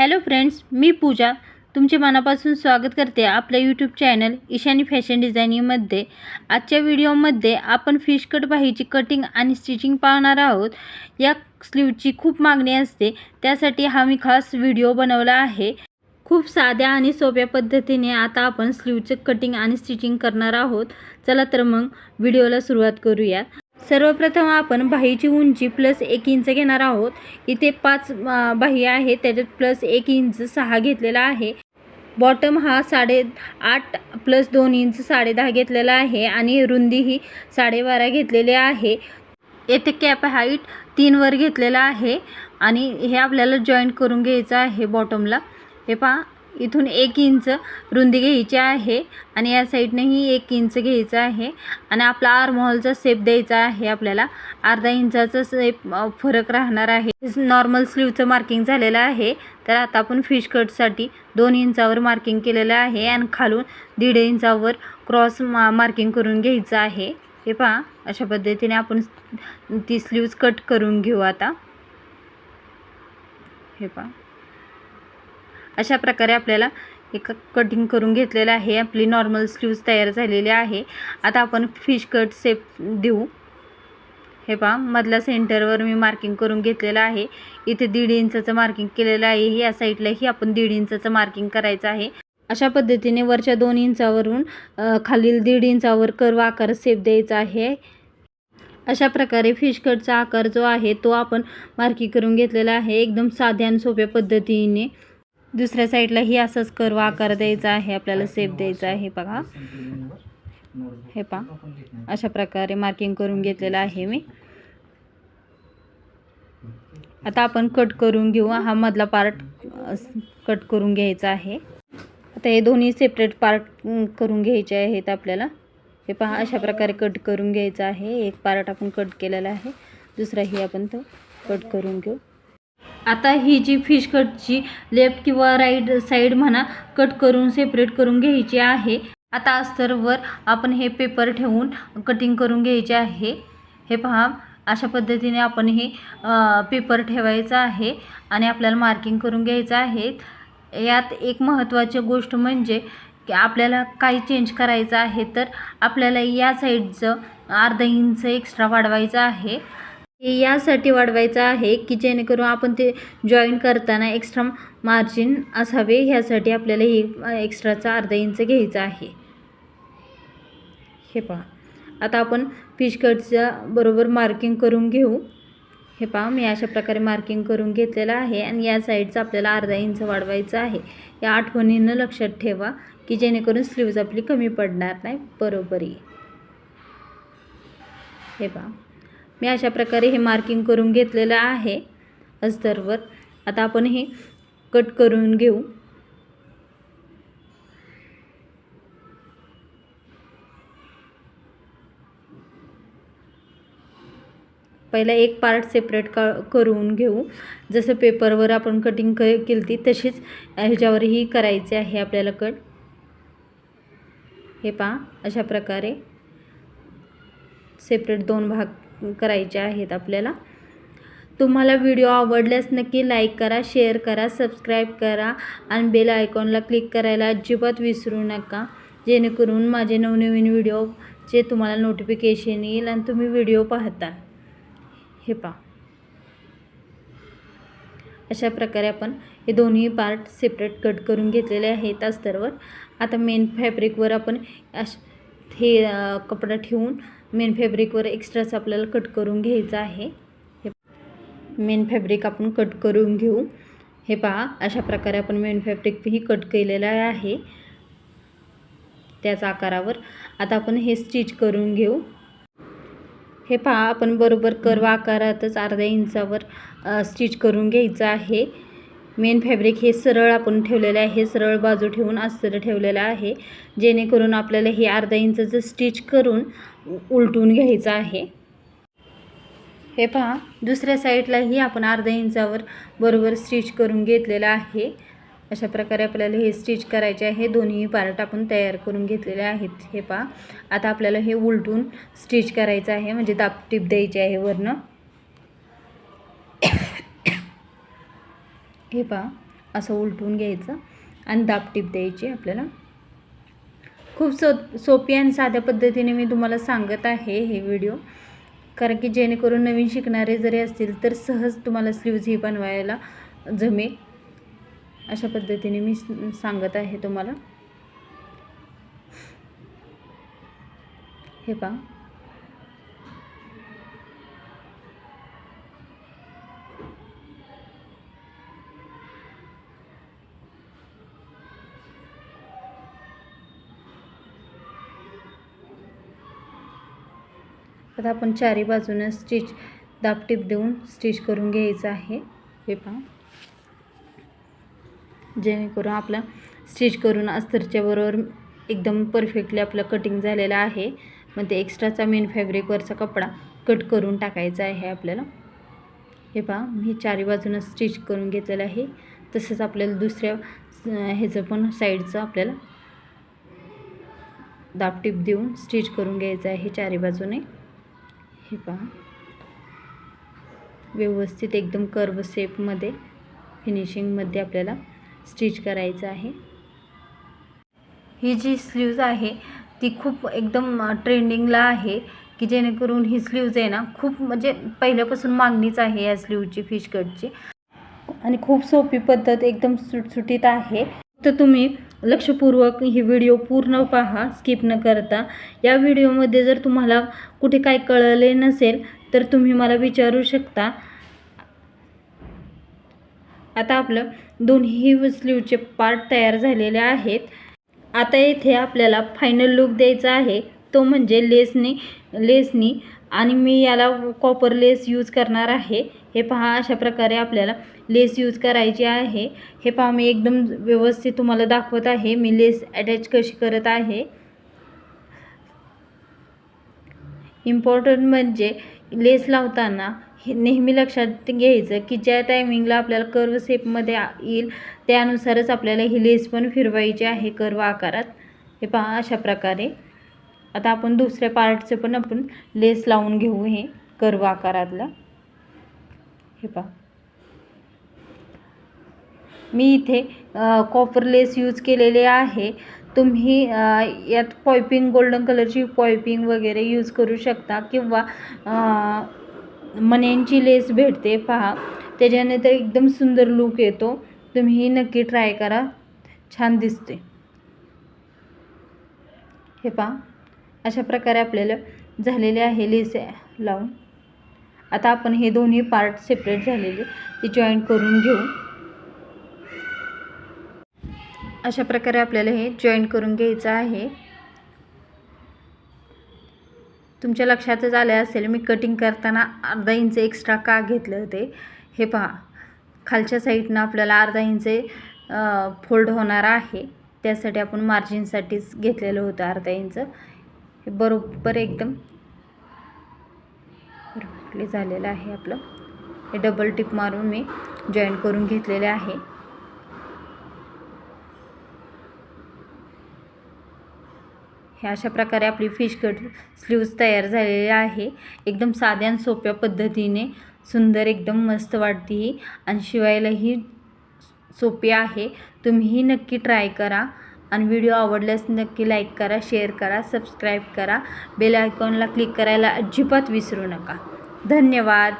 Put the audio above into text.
Hello friends मी पूजा. तुमचे मनापासून स्वागत करते आपल्या यूट्यूब चॅनल ईशानी फॅशन डिझायनिंगमध्ये आजच्या व्हिडिओमध्ये आपण फिश कट बाहीची कटिंग आणि स्टिचिंग पाहणार आहोत. या स्लीवची खूप मागणी असते. त्यासाठी हा मी खास व्हिडिओ बनवला आहे. खूप साध्या आणि सोप्या पद्धतीने आता आपण स्लीवचं कटिंग आणि स्टिचिंग करणार आहोत. चला तर मग व्हिडिओला सुरुवात करूया सर्वप्रथम आपण बाहीची उंची प्लस एक इंच घेणार आहोत. इथे पाच बाही आहे त्याच्यात प्लस एक इंच सहा घेतलेला आहे. बॉटम हा साडे आठ प्लस दोन इंच साडे दहा घेतलेला आहे आणि रुंदी ही साडेबारा घेतलेली आहे. येथे कॅप हाईट तीनवर घेतलेला आहे आणि हे आपल्याला जॉईंट करून घ्यायचं आहे बॉटमला हे पहा इथून एक इंच रुंदी घ्यायची आहे आणि या साईडनेही एक इंच घ्यायचं आहे. आणि आपला आर्महॉलचा सेप द्यायचा आहे आपल्याला. अर्धा इंचाचा सेप फरक राहणार आहे. नॉर्मल स्लीवचं मार्किंग झालेलं आहे. तर आता आपण फिश कटसाठी दोन इंचावर मार्किंग केलेलं आहे आणि खालून दीड इंचावर क्रॉस मा मार्किंग करून घ्यायचं आहे. हे पहा अशा पद्धतीने आपण ती स्लीव्ज कट करून घेऊ आता. हे पहा. अशा प्रकारे आपल्याला एक कटिंग करून घेतलेलं आहे. आपली नॉर्मल स्लीव्ज तयार झालेली आहे. आता आपण फिश कट सेप देऊ. हे पहा मधल्या सेंटरवर मी मार्किंग करून घेतलेलं आहे. इथे दीड इंचाचं मार्किंग केलेलं आहे. या साईडलाही आपण दीड इंचाचं मार्किंग करायचं आहे. अशा पद्धतीने वरच्या दोन इंचावरून खालील दीड इंचावर कर्व आकार सेप द्यायचा आहे. अशा प्रकारे फिश कटचा आकार जो आहे तो आपण मार्किंग करून घेतलेला आहे. एकदम साध्या आणि सोप्या पद्धतीने. दुसऱ्या साईडलाही असाच कर्व आकार द्यायचा आहे आपल्याला सेप द्यायचा आहे बघा. हे पहा. अशा प्रकारे मार्किंग करून घेतलेलं आहे मी. आता आपण कट करून घेऊ. हा मधला पार्ट कट करून घ्यायचा आहे. आता हे दोन्ही सेपरेट पार्ट करून घ्यायचे आहेत आपल्याला. हे पहा अशा प्रकारे कट करून घ्यायचं आहे. एक पार्ट आपण कट केलेला आहे. दुसराही आपण तो कट करून घेऊ. आता ही जी फिश कटची लेफ्ट किंवा राईट साईड म्हणा कट करून सेपरेट करून घ्यायची आहे. आता अस्तरवर आपण हे पेपर ठेवून कटिंग करून घ्यायचे आहे. हे पहा अशा पद्धतीने आपण हे पेपर ठेवायचं आहे आणि आपल्याला मार्किंग करून घ्यायचं आहे. यात एक महत्त्वाची गोष्ट म्हणजे की आपल्याला काही चेंज करायचं आहे तर आपल्याला या साईडचं अर्धा इंच एक्स्ट्रा वाढवायचं आहे. हे यासाठी वाढवायचं आहे की जेणेकरून आपण ते जॉईन करताना एक्स्ट्रा मार्जिन असावे ह्यासाठी आपल्याला हे एक्स्ट्राचा अर्धा इंच घ्यायचा आहे. हे पहा. आता आपण फिश बरोबर मार्किंग करून घेऊ. हे पहा मी अशा प्रकारे मार्किंग करून घेतलेलं आहे आणि या साईडचं आपल्याला अर्धा इंच वाढवायचं आहे. या आठवणीनं लक्षात ठेवा की जेणेकरून स्लीव्ज आपली कमी पडणार नाही. बरोबरी. हे पहा. मी अशा प्रकारे हे मार्किंग करून घेतलेलं आहे. अस्तरवर आता आपण हे कट करून घेऊ. पहिला एक पार्ट सेपरेट का करून घेऊ. जसं पेपरवर आपण कटिंग क केली ती तशीच ह्याच्यावरही करायचे आहे आपल्याला कट हे पहा अशा प्रकारे. सेपरेट दोन भाग करायचे आहेत आपल्याला. तुम्हाला व्हिडिओ आवडल्यास नक्की लाईक करा शेअर करा सबस्क्राईब करा आणि बेल आयकॉनला क्लिक करायला अजिबात विसरू नका. जेणेकरून माझे नवनवीन व्हिडिओचे तुम्हाला नोटिफिकेशन येईल आणि तुम्ही व्हिडिओ पाहता. हे पहा. अशा प्रकारे आपण हे दोन्ही पार्ट सेपरेट कट करून घेतलेले आहेत अस्तरवर आता मेन फॅब्रिकवर आपण अश हे कपडा ठेवून मेन फॅब्रिकवर एक्स्ट्राच आपल्याला कट करून घ्यायचं आहे. हे मेन फॅब्रिक आपण कट करून घेऊ. हे पहा अशा प्रकारे आपण मेन फॅब्रिकही कट केलेलं आहे. त्याच आकारावर. आता आपण हे स्टिच करून घेऊ. हे पहा आपण बरोबर कर्व आकारातच अर्ध्या इंचावर स्टिच करून घ्यायचं आहे. मेन फॅब्रिक हे सरळ आपण ठेवलेलं आहे. सरळ बाजू ठेवून अस्तर ठेवलेलं आहे. जेणेकरून आपल्याला हे अर्धा इंचाचं स्टिच करून उलटून घ्यायचं आहे. हे पहा दुसऱ्या साईडलाही आपण अर्धा इंचावर बरोबर स्टिच करून घेतलेलं आहे. अशा प्रकारे आपल्याला हे स्टिच करायचे आहे. दोन्ही पार्ट आपण तयार करून घेतलेले आहेत. हे पहा आता आपल्याला हे उलटून स्टिच करायचं आहे. म्हणजे दापटीप द्यायची आहे वरनं. हे पहा असं उलटून घ्यायचं आणि दापटीप द्यायची आपल्याला. खूप सो सोपी आणि साध्या पद्धतीने मी तुम्हाला सांगत आहे हे व्हिडिओ. कारण की जेणेकरून नवीन शिकणारे जरी असतील तर सहज तुम्हाला स्लीव्ज ही बनवायला जमेल. अशा पद्धतीने मी सांगत आहे तुम्हाला. हे पहा. आता आपण चारी बाजूनं स्टिच दाबटीप देऊन स्टिच करून घ्यायचं आहे. हे पहा. जेणेकरून आपला स्टिच करून अस्तरच्या बरोबर एकदम परफेक्टली आपलं कटिंग झालेलं आहे. मग ते एक्स्ट्राचा मेन फॅब्रिकवरचा कपडा कट करून टाकायचा आहे आपल्याला. हे पहा मी चारी बाजूनं स्टिच करून घेतलेलं आहे. तसंच आपल्याला दुसऱ्या ह्याचं पण साईडचं आपल्याला दाबटीप देऊन स्टिच करून घ्यायचं आहे चारी बाजूने. हे पहा. व्यवस्थित एकदम कर्व शेपमध्ये फिनिशिंगमध्ये आपल्याला स्टिच करायचं आहे. ही जी स्लीव्ज आहे ती खूप एकदम ट्रेंडिंगला आहे की जेणेकरून ही स्लीव्ज आहे ना खूप म्हणजे पहिल्यापासून मागणीच आहे या स्लीवची फिश कटची आणि खूप सोपी पद्धत एकदम सुटसुटीत आहे. तर तुम्ही लक्षपूर्वक ही व्हिडिओ पूर्ण पहा स्किप न करता. या व्हिडिओमध्ये जर तुम्हाला कुठे काय कळले नसेल तर तुम्ही मला विचारू शकता. आता आपलं दोन्ही स्लीवचे पार्ट तयार झालेले आहेत. आता येथे आपल्याला फायनल लुक द्यायचा आहे. तो म्हणजे लेसनी लेसनी आणि मी याला कॉपर लेस यूज करणार आहे. हे पहा अशा प्रकारे आपल्याला लेस यूज करायची आहे. हे पहा मी एकदम व्यवस्थित तुम्हाला दाखवत आहे. मी लेस अटॅच कशी करत आहे. इम्पॉर्टंट म्हणजे लेस लावताना हे नेहमी लक्षात घ्यायचं की ज्या टायमिंगला आपल्याला कर्व सेपमध्ये येईल त्यानुसारच आपल्याला ही लेस पण फिरवायची आहे कर्व आकारात. हे पहा अशा प्रकारे. आता आपण दुसऱ्या पार्टचं पण आपण लेस लावून घेऊ हे कर्व आकारातला. हे पहा. मी इथे कॉपर लेस यूज केलेले आहे. तुम्ही यात पॉयपिंग गोल्डन कलरची पॉयपिंग वगैरे यूज करू शकता किंवा अ, मण्यांची लेस भेटते. पहा. त्याच्याने तर एकदम सुंदर लूक येतो. तुम्ही नक्की ट्राय करा. छान दिसते. हे पहा. अशा प्रकारे आपल्याला झालेले आहे लेस लावून. आता आपण हे दोन्ही पार्ट सेपरेट झालेले ते जॉईंट करून घेऊ. अशा प्रकारे आपल्याला हे जॉईंट करून घ्यायचं आहे. तुमच्या लक्षातच आले असेल मी कटिंग करताना अर्धा इंच एक्स्ट्रा का घेतले होते? हे पहा. खालच्या साईडनं आपल्याला अर्धा इंच फोल्ड होणार आहे. त्यासाठी आपण मार्जिनसाठीच घेतलेलं होतं अर्धा इंच हे बरोबर एकदम परफेक्टली झालेलं आहे आपलं. हे डबल टिप मारून मी जॉईंट करून घेतलेले आहे. हे अशा प्रकारे आपली फिश कट स्लीव्ज तयार झालेली आहे. एकदम साध्या आणि सोप्या पद्धतीने सुंदर एकदम मस्त वाटते ही. आणि शिवायलाही सोपी आहे. तुम्हीही नक्की ट्राय करा. आणि व्हिडिओ आवडल्यास नक्की लाईक करा शेअर करा सबस्क्राईब करा. बेल आयकॉनला क्लिक करायला अजिबात विसरू नका. धन्यवाद.